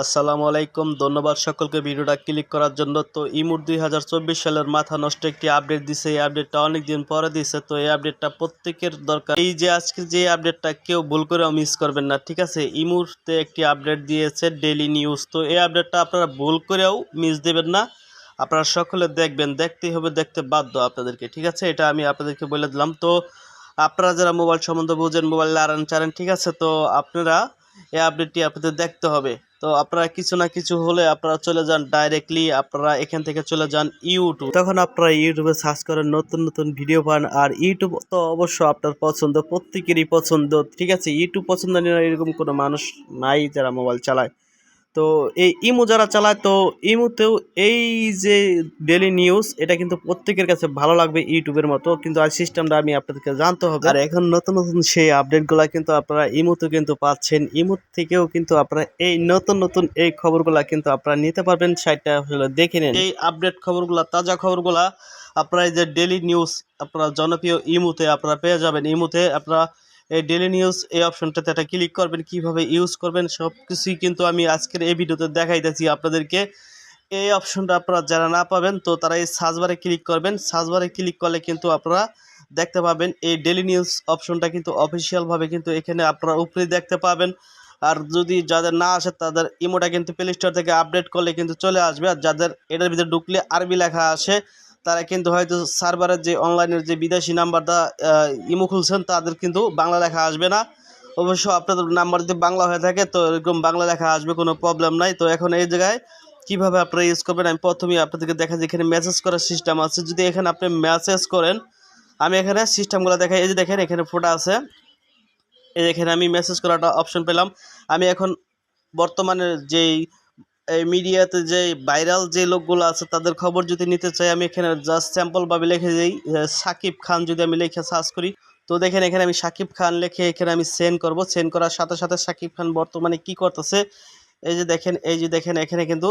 আসসালামু আলাইকুম। ধন্যবাদ সকলকে ভিডিওটা ক্লিক করার জন্য। তো ইমুর দুই হাজার চব্বিশ সালের মাথা নষ্ট একটি আপডেট দিছে। এই আপডেটটা অনেক দিন পরে দিছে। তো এই আপডেটটা প্রত্যেকের দরকার। এই যে আজকে যে আপডেটটা কেউ ভুল করেও মিস করবেন না, ঠিক আছে? ইমুরতে একটি আপডেট দিয়েছে ডেলি নিউজ তো এই আপডেটটা আপনারা ভুল করেও মিস দেবেন না। আপনারা সকলে দেখবেন দেখতেই হবে, দেখতে বাধ্য আপনাদেরকে, ঠিক আছে? এটা আমি আপনাদেরকে বলে দিলাম। তো আপনারা যারা মোবাইল সম্বন্ধে বুঝেন, মোবাইল লাড়ান চারেন ঠিক আছে? তো আপনারা এই আপডেটটি আপনাদের দেখতে হবে। তো আপনারা কিছু না কিছু হলে আপনারা চলে যান ডাইরেক্টলি আপনারা এখান থেকে চলে যান ইউটিউব তখন আপনারা ইউটিউবে সার্চ করেন নতুন নতুন ভিডিও পান, আর ইউটিউব তো অবশ্য আপনার পছন্দ, প্রত্যেকেরই পছন্দ, ঠিক আছে? ইউটিউব পছন্দ নিয়ে এরকম কোনো মানুষ নাই যারা মোবাইল চালায়। তো এই ইমু যারা চালায় তো ইমুতেও এই যে ডেলি নিউজ এটা কিন্তু প্রত্যেকের কাছে ভালো লাগবে ইউটিউবের মতো। কিন্তু আর সিস্টেমটা আমি আপনাদেরকে জানতে হবে। আর এখন নতুন নতুন সেই আপডেটগুলো কিন্তু আপনারা ইমুতে কিন্তু পাচ্ছেন। ইমুত থেকেও কিন্তু আপনারা এই নতুন নতুন এই খবরগুলা কিন্তু আপনারা নিতে পারবেন। সাইটটা আসলে দেখে নেন। এই আপডেট খবরগুলা তাজা খবরগুলা আপনারা এই যে ডেলি নিউজ আপনারা জনপ্রিয় ইমুতে আপনারা পেয়ে যাবেন। ইমুতে আপনারা এই ডেলি নিউজ এই অপশনটাতে একটা ক্লিক করবেন, কীভাবে ইউজ করবেন সব কিছুই কিন্তু আমি আজকের এই ভিডিওতে দেখাইতেছি আপনাদেরকে। এই অপশনটা আপনারা যারা না পাবেন, তো তারা এই সার্চবারে ক্লিক করবেন। সার্চবারে ক্লিক করলে কিন্তু আপনারা দেখতে পাবেন, এই ডেলি নিউজ অপশনটা কিন্তু অফিসিয়ালভাবে কিন্তু এখানে আপনারা উপরে দেখতে পাবেন। আর যদি যাদের না আসে, তাদের ইমোটা কিন্তু প্লে স্টোর থেকে আপডেট করলে কিন্তু চলে আসবে। আর যাদের এটার ভিতরে ঢুকলে আরবি লেখা আসে তারা কিন্তু হয়তো সার্ভারের যে অনলাইনের যে বিদেশি নাম্বারটা ইমো খুলছেন, তাদের কিন্তু বাংলা লেখা আসবে না। অবশ্য আপনাদের নাম্বার যদি বাংলা হয়ে থাকে, তো এরকম বাংলা লেখা আসবে, কোনো প্রবলেম নাই। তো এখন এই জায়গায় কীভাবে আপনারা ইউজ করবেন? আমি প্রথমেই আপনাদেরকে দেখা যে এখানে মেসেজ করার সিস্টেম আছে। যদি এখানে আপনি মেসেজ করেন, আমি এখানে সিস্টেমগুলো দেখাই। এই যে দেখেন, এখানে ফোটা আছে। এই এখানে আমি মেসেজ করাটা অপশন পেলাম। আমি এখন বর্তমানে যেই এই মিডিয়াতে যে ভাইরাল যে লোকগুলো আছে, তাদের খবর যদি নিতে চাই, আমি এখানে জাস্ট স্যাম্পলভাবে লিখে দিই। সাকিব খান যদি আমি লিখে সার্চ করি, তো দেখেন এখানে আমি সাকিব খান লিখে এখানে আমি সেন্ড করব। সেন্ড করার সাথে সাথে সাকিব খান বর্তমানে কি করতেছে, এই যে দেখেন, এই যে দেখেন, এখানে কিন্তু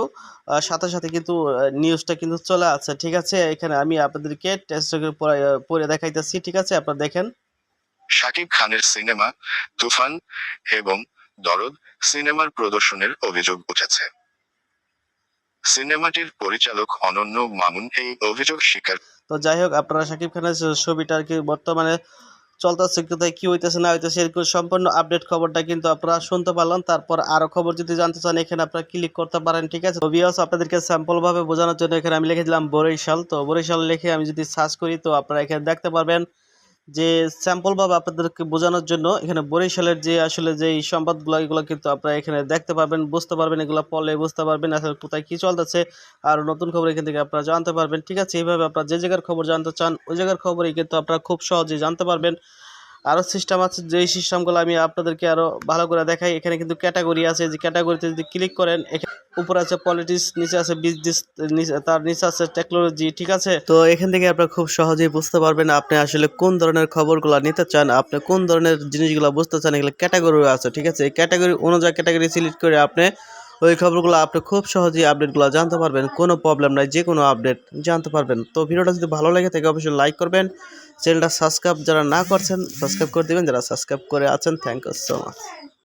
সাথে সাথে কিন্তু নিউজটা কিন্তু চলে আছে ঠিক আছে? এখানে আমি আপনাদেরকে টেস্ট পড়ে দেখাইতেছি, ঠিক আছে? আপনারা দেখেন। শাকিব খানের সিনেমা তুফান এবং দরদ সিনেমার প্রদর্শনের অভিযোগ উঠেছে। সিনেমাটির পরিচালক অনন্য মামুন এই অভিযোগ স্বীকার তো যাই হোক, আপনারা শাকিব খানের ছবিটা আর কি বর্তমানে চলতেছে, কোথায় কি হইতেছে, না হইতেছে, এরকম সম্পূর্ণ আপডেট খবরটা কিন্তু আপনারা শুনতে পারলাম তারপর আরও খবর যদি জানতে চান, এখানে আপনারা ক্লিক করতে পারেন, ঠিক আছে? তো ভিউয়ার্স আপনাদেরকে স্যাম্পল ভাবে বোঝানোর জন্য এখানে আমি লিখে দিলাম বরিশাল। তো বরিশাল লিখে আমি যদি সার্চ করি, তো আপনারা এখানে দেখতে পারবেন যে স্যাম্পল ভাবে আপনাদেরকে বোঝানোর জন্য এখানে বরিশালের যে আসলে যে সংবাদগুলো, এগুলো কিন্তু আপনারা এখানে দেখতে পারবেন, বুঝতে পারবেন, এগুলো পড়লে বুঝতে পারবেন আসলে কোথায় কি চলতেছে আর নতুন খবর এখান থেকে আপনারা জানতে পারবেন। ঠিক আছে, এইভাবে আপনারা যে জায়গার খবর জানতে চান, ওই জায়গার খবরই কিন্তু আপনারা খুব সহজেই জানতে পারবেন। আরও সিস্টেম আছে, যেই সিস্টেমগুলো আমি আপনাদেরকে আরও ভালো করে দেখাই, এখানে কিন্তু ক্যাটাগরি আছে, যে ক্যাটাগরিতে যদি ক্লিক করেন উপরে আছে পলিটিক্স নিচে আছে বিজনেস তার নিচে আছে টেকনোলজি ঠিক আছে? তো এখান থেকে আপনারা খুব সহজেই বুঝতে পারবেন আপনি আসলে কোন ধরনের খবরগুলো নিতে চান, আপনি কোন ধরনের জিনিসগুলো বুঝতে চান, এগুলো ক্যাটাগরি আছে, ঠিক আছে? এই ক্যাটাগরি অনুযায়ী ক্যাটাগরি সিলেক্ট করে আপনি ওই খবরগুলো আপনি খুব সহজেই আপডেটগুলো জানতে পারবেন, কোনো প্রবলেম নাই যে কোনো আপডেট জানতে পারবেন। তো ভিডিওটা যদি ভালো লাগে থাকে অবশ্যই লাইক করবেন। চ্যানেলটা সাবস্ক্রাইব যারা না করছেন সাবস্ক্রাইব করে দেবেন, যারা সাবস্ক্রাইব করে আছেন থ্যাংক ইউ সো মাচ